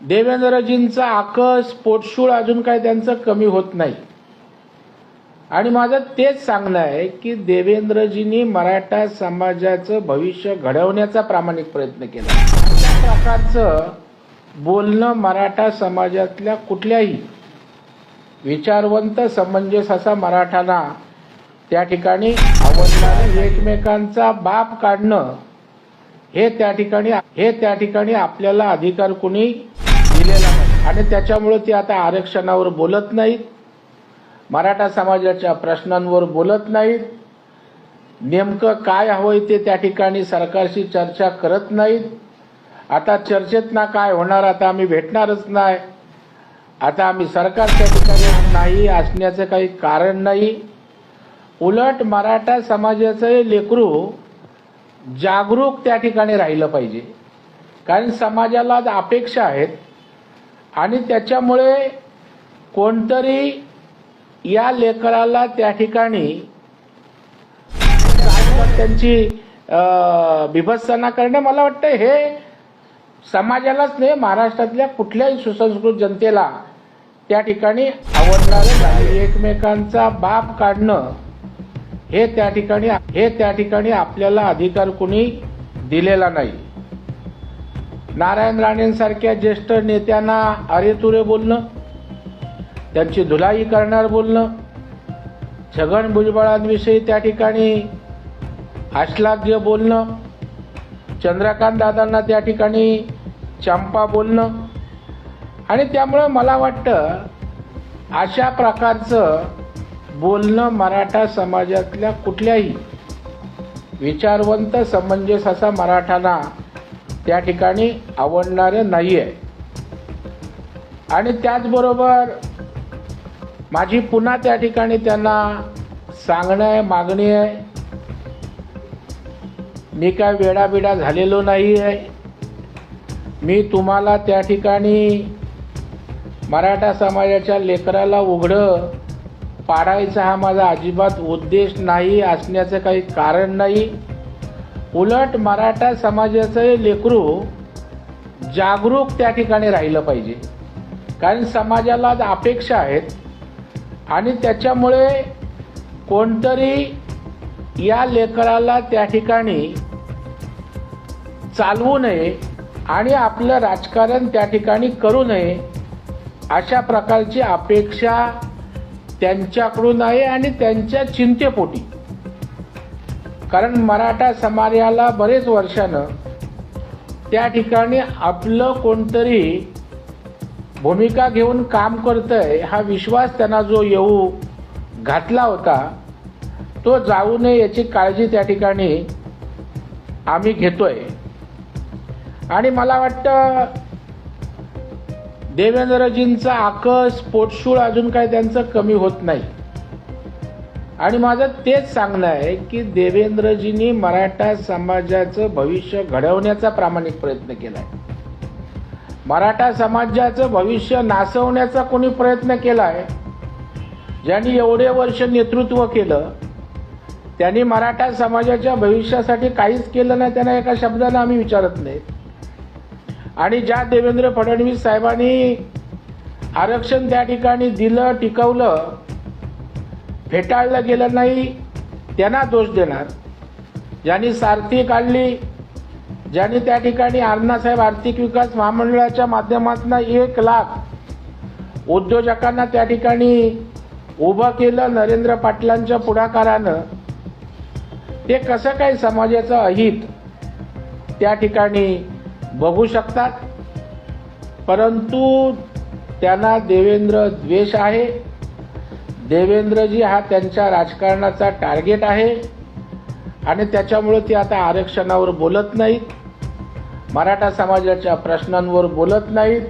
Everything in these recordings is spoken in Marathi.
देवेंद्रजींचा आकस पोटशूळ अजून काय त्यांचं कमी होत नाही. आणि माझं तेच सांगणं आहे की देवेंद्रजींनी मराठा समाजाचं भविष्य घडवण्याचा प्रामाणिक प्रयत्न केला. अशा प्रकारचं बोलणं मराठा समाजातल्या कुठल्याही विचारवंत समंजस असा मराठाना त्या ठिकाणी आवडणारे एकमेकांचा बाप काढणं हे त्या ठिकाणी हे त्या ठिकाणी आपल्याला अधिकार कुणी दिलेला नाही आणि त्याच्यामुळे ते आता आरक्षणावर बोलत नाहीत. मराठा समाजाच्या प्रश्नांवर बोलत नाहीत. नेमकं काय हवंय ते त्या ठिकाणी सरकारशी चर्चा करत नाहीत. आता चर्चेत ना काय होणार आता आम्ही भेटणारच नाही. आता आम्ही सरकारच्या ठिकाणी नाही असण्याचं काही कारण नाही. उलट मराठा समाजाचं हे लेकरू जागरूक त्या ठिकाणी राहिलं पाहिजे. कारण समाजाला आज अपेक्षा आहेत. आणि त्याच्यामुळे कोणतरी या लेकराला त्या ठिकाणी त्यांची बिभत्सना करणे मला वाटतं हे समाजालाच नाही महाराष्ट्रातल्या कुठल्याही सुसंस्कृत जनतेला त्या ठिकाणी आवडणारे नाही. एकमेकांचा बाप काढणं हे त्या ठिकाणी हे त्या ठिकाणी आपल्याला अधिकार कुणी दिलेला नाही. नारायण राणेंसारख्या ज्येष्ठ नेत्यांना अरेतुरे बोलणं त्यांची धुलाई करणार बोलणं छगन भुजबळांविषयी त्या ठिकाणी आश्लाघ्य बोलणं चंद्रकांत दादांना त्या ठिकाणी चंपा बोलणं. आणि त्यामुळं मला वाटतं अशा प्रकारचं बोलणं मराठा समाजातल्या कुठल्याही विचारवंत समंजस असा मराठाना त्या ठिकाणी आवडणारं नाही आहे आणि त्याचबरोबर माझी पुन्हा त्या ठिकाणी त्यांना सांगणं आहे मागणी आहे मी काय वेडाबिडा झालेलो नाही आहे मी तुम्हाला त्या ठिकाणी मराठा समाजाच्या लेकराला उघडं पाडायचा हा माझा अजिबात उद्देश नाही असण्याचं काही कारण नाही. उलट मराठा समाजाचं लेकरू जागरूक त्या ठिकाणी राहिलं पाहिजे. कारण समाजाला आज अपेक्षा आहेत. आणि त्याच्यामुळे कोणतरी या लेकराला त्या ठिकाणी चालवू नये आणि आपलं राजकारण त्या ठिकाणी करू नये अशा प्रकारची अपेक्षा त्यांच्याकडून आहे आणि त्यांच्या चिंतेपोटी. कारण मराठा समाजाला बरेच वर्षानं त्या ठिकाणी आपलं कोणतरी भूमिका घेऊन काम करतंय हा विश्वास त्यांना जो येऊ घातला होता तो जाऊ नये याची काळजी त्या ठिकाणी आम्ही घेतोय. आणि मला वाटतं देवेंद्रजींचा आकस पोटशूळ अजून काय त्यांचं कमी होत नाही. आणि माझं तेच सांगणं आहे की देवेंद्रजींनी मराठा समाजाचं भविष्य घडवण्याचा प्रामाणिक प्रयत्न केलाय. मराठा समाजाचं भविष्य नासवण्याचा कोणी प्रयत्न केलाय? ज्यांनी एवढे वर्ष नेतृत्व केलं त्यांनी मराठा समाजाच्या भविष्यासाठी काहीच केलं नाही त्यांना एका शब्दानं आम्ही विचारत नाही. आणि ज्या देवेंद्र फडणवीस साहेबांनी आरक्षण त्या ठिकाणी दिलं टिकवलं फेटाळलं गेलं नाही त्यांना दोष देणार. ज्यांनी सारथी काढली ज्यांनी त्या ठिकाणी अण्णासाहेब आर्थिक विकास महामंडळाच्या माध्यमातून एक लाख उद्योजकांना त्या ठिकाणी उभं केलं नरेंद्र पाटलांच्या पुढाकारानं ते कसं काय समाजाचं अहित त्या ठिकाणी बघू शकतात? परंतु त्यांना देवेंद्र द्वेष आहे. देवेंद्रजी हा त्यांच्या राजकारणाचा टार्गेट आहे. आणि त्याच्यामुळे ते आता आरक्षणावर बोलत नाहीत. मराठा समाजाच्या प्रश्नांवर बोलत नाहीत.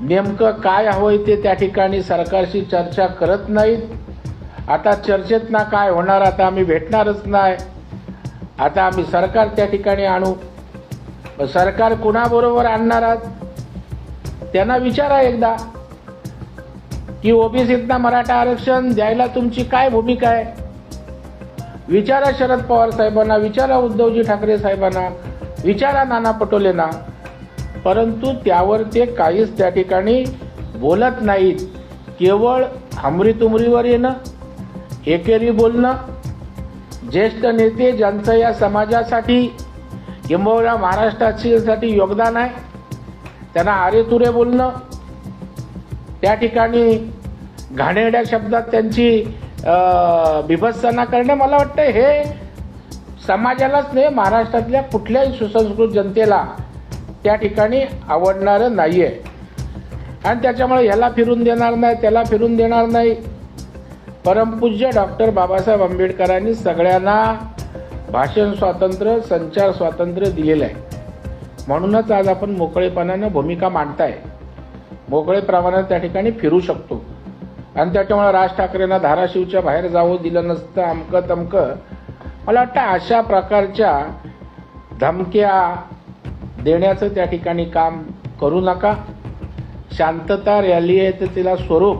नेमकं काय हवंय ते त्या ठिकाणी सरकारशी चर्चा करत नाहीत. आता चर्चेत ना काय होणार आता आम्ही भेटणारच नाही. आता आम्ही सरकार त्या ठिकाणी आणू. सरकार कुणाबरोबर आणणार आहात त्यांना विचारा एकदा. की ओबीसीतना मराठा आरक्षण द्यायला तुमची काय भूमिका आहे? विचारा शरद पवार साहेबांना विचारा उद्धवजी ठाकरे साहेबांना विचारा नाना पटोलेंना. परंतु त्यावर ते काहीच त्या ठिकाणी बोलत नाहीत. केवळ हमरीतुमरीवर येणं एकेरी बोलणं. ज्येष्ठ नेते ज्यांचं या समाजासाठी किंबहुना महाराष्ट्रासाठी योगदान आहे त्यांना आरेतुरे बोलणं. त्या ठिकाणी घाणेरड्या शब्दात त्यांची बिभत्सना करणे मला वाटतं हे समाजालाच नाही महाराष्ट्रातल्या कुठल्याही सुसंस्कृत जनतेला त्या ठिकाणी आवडणारं नाही आहे आणि त्याच्यामुळे ह्याला फिरून देणार नाही त्याला फिरून देणार नाही. परमपूज्य डॉक्टर बाबासाहेब आंबेडकरांनी सगळ्यांना भाषण स्वातंत्र्य संचार स्वातंत्र्य दिलेलं आहे. म्हणूनच आज आपण मोकळेपणानं भूमिका मांडताय. मोकळे प्रमाणात त्या ठिकाणी फिरू शकतो. आणि त्याच्यामुळे राज ठाकरेंना धाराशिवच्या बाहेर जावं दिलं नसतं अमकं तमकं मला वाटतं अशा प्रकारच्या धमक्या देण्याचं त्या ठिकाणी काम करू नका. शांतता रॅली आहे तर तिला स्वरूप.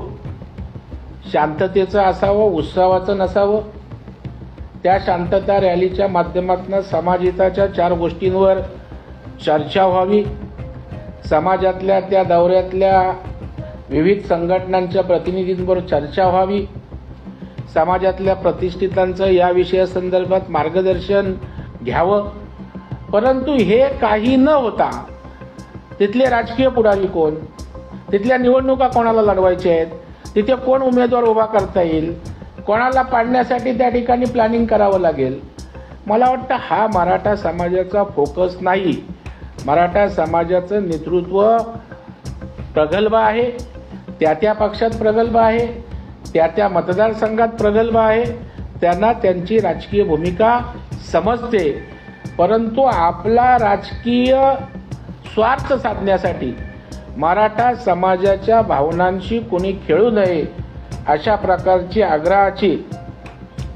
शांततेचं असावं उत्सवाचं नसावं. त्या शांतता रॅलीच्या माध्यमातून समाजहिताच्या चार गोष्टींवर चर्चा व्हावी. समाजातल्या त्या दौऱ्यातल्या विविध संघटनांच्या प्रतिनिधींबरोबर चर्चा व्हावी. समाजातल्या प्रतिष्ठितांचं या विषयासंदर्भात मार्गदर्शन घ्यावं. परंतु हे काही न होता तिथले राजकीय पुढारी कोण? तिथल्या निवडणुका कोणाला लढवायच्या आहेत? तिथे कोण उमेदवार उभा करता येईल? कोणाला पाडण्यासाठी त्या ठिकाणी प्लॅनिंग करावं लागेल? मला वाटतं हा मराठा समाजाचा फोकस नाही. मराठा समाजाचं नेतृत्व प्रगल्भ आहे त्या त्या पक्षात प्रगल्भ आहे त्या त्या मतदारसंघात प्रगल्भ आहे त्यांना त्यांची राजकीय भूमिका समजते. परंतु आपला राजकीय स्वार्थ साधण्यासाठी मराठा समाजाच्या भावनांशी कोणी खेळू नये अशा प्रकारची आग्रहाची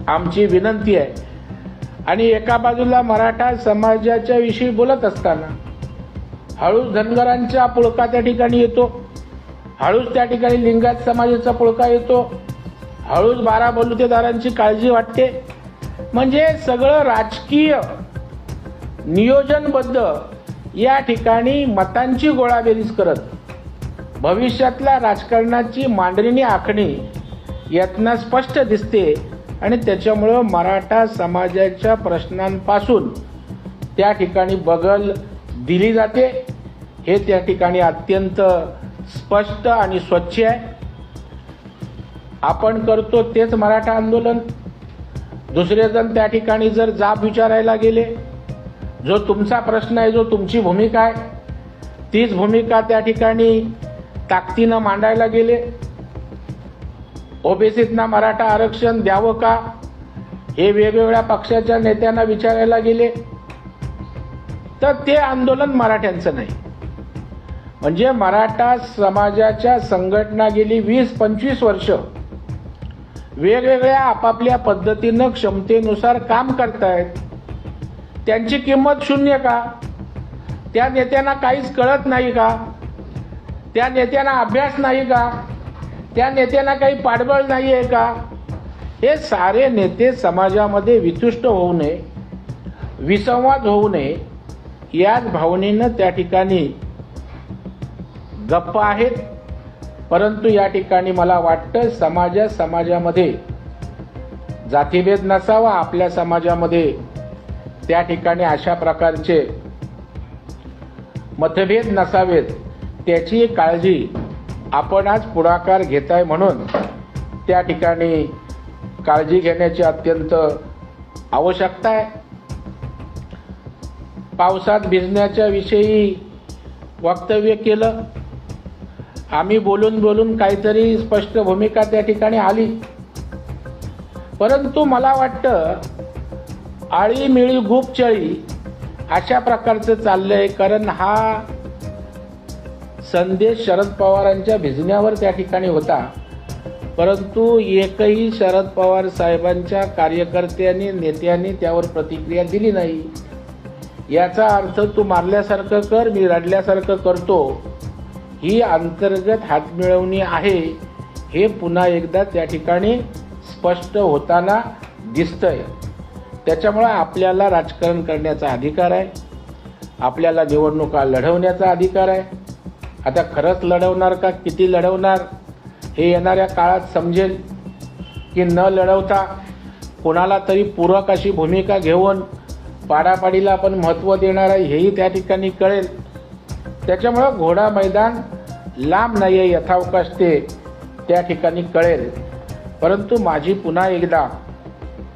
आमची विनंती आहे. आणि एका बाजूला मराठा समाजाच्या विषयी बोलत असताना हळूच धनगरांचा पुळका त्या ठिकाणी येतो. हळूच त्या ठिकाणी लिंगायत समाजाचा पुळका येतो. हळूच बारा बलुतेदारांची काळजी वाटते. म्हणजे सगळं राजकीय नियोजनबद्ध या ठिकाणी मतांची गोळाबेरीज करत भविष्यातल्या राजकारणाची मांडणी आखणी यातना स्पष्ट दिसते आणि त्याच्यामुळं मराठा समाजाच्या प्रश्नांपासून त्या ठिकाणी बगल दिली जाते. हे त्या ठिकाणी अत्यंत स्पष्ट आणि स्वच्छ आहे. आपण करतो तेच मराठा आंदोलन. दुसरे जण त्या ठिकाणी जर जाब विचारायला गेले जो तुमचा प्रश्न आहे जो तुमची भूमिका आहे तीच भूमिका त्या ठिकाणी ताकदीनं मांडायला गेले. ओबीसीतना मराठा आरक्षण द्यावं का? हे वेगवेगळ्या पक्षाच्या नेत्यांना विचारायला गेले. तर ते आंदोलन मराठ्यांचं नाही. म्हणजे मराठा समाजाच्या संघटना गेली वीस पंचवीस वर्ष वेगवेगळ्या आपापल्या पद्धतीनं क्षमतेनुसार काम करतायत. त्यांची किंमत शून्य का? त्या नेत्यांना काहीच कळत नाही का? त्या नेत्यांना अभ्यास नाही का? त्या नेत्यांना काही पाठबळ नाही आहे का? हे सारे नेते समाजामध्ये वितुष्ट होऊ नये विसंवाद होऊ नये याच भावनेनं त्या ठिकाणी गप्प आहेत. परंतु या ठिकाणी मला वाटतं समाजा समाजामध्ये जातीभेद नसावा. आपल्या समाजामध्ये त्या ठिकाणी अशा प्रकारचे मतभेद नसावेत. त्याची काळजी आपण आज पुढाकार घेताय म्हणून त्या ठिकाणी काळजी घेण्याची अत्यंत आवश्यकता आहे. पावसात भिजण्याच्या विषयी वक्तव्य केलं. आम्ही बोलून बोलून काहीतरी स्पष्ट भूमिका त्या ठिकाणी आली. परंतु मला वाटतं आळीमिळी गुपचळी अशा प्रकारचं चाललंय कारण हा संदेश शरद पवारांच्या भिजण्यावर त्या ठिकाणी होता. परंतु एकही शरद पवार साहेबांच्या कार्यकर्त्यांनी नेत्यांनी त्यावर प्रतिक्रिया दिली नाही. याचा अर्थ तू मारल्यासारखं कर मी रडल्यासारखं करतो. ही अंतर्गत हातमिळवणी आहे. हे पुन्हा एकदा त्या ठिकाणी स्पष्ट होताना दिसतंय. त्याच्यामुळं आपल्याला राजकारण करण्याचा अधिकार आहे. आपल्याला निवडणुका लढवण्याचा अधिकार आहे. आता खरंच लढवणार का? किती लढवणार? हे येणाऱ्या काळात समजेल. की न लढवता कोणाला तरी पूरक अशी भूमिका घेऊन पाडापाडीला आपण महत्त्व देणार आहे हेही त्या ठिकाणी कळेल. त्याच्यामुळं घोडा मैदान लांब नाही आहे यथावकाश ते त्या ठिकाणी कळेल. परंतु माझी पुन्हा एकदा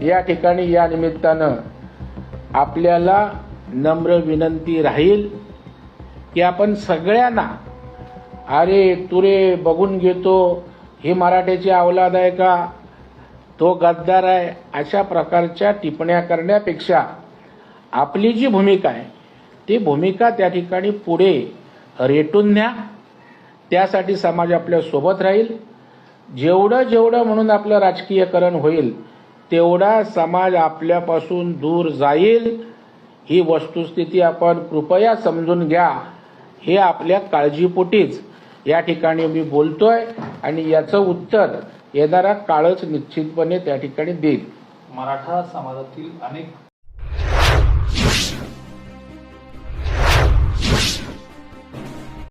या ठिकाणी या निमित्तानं आपल्याला नम्र विनंती राहील की आपण सगळ्यांना अरे तुरे बघून घेतो ही मराठ्याची अवलाद आहे का? तो गद्दार आहे अशा प्रकारच्या टिप्पण्या करण्यापेक्षा आपली जी भूमिका आहे ती भूमिका त्या ठिकाणी पुढे रेटून न्या त्यासाठी समाज आपल्यासोबत राहील. जेवढं जेवढं म्हणून आपलं राजकीयकरण होईल तेवढा समाज आपल्यापासून दूर जाईल. ही वस्तुस्थिती आपण कृपया समजून घ्या. हे आपल्या काळजीपोटीच. या ठिकाणी मी बोलतोय आणि याचं उत्तर येणारा काळच निश्चितपणे त्या ठिकाणी देईल. मराठा समाजातील अनेक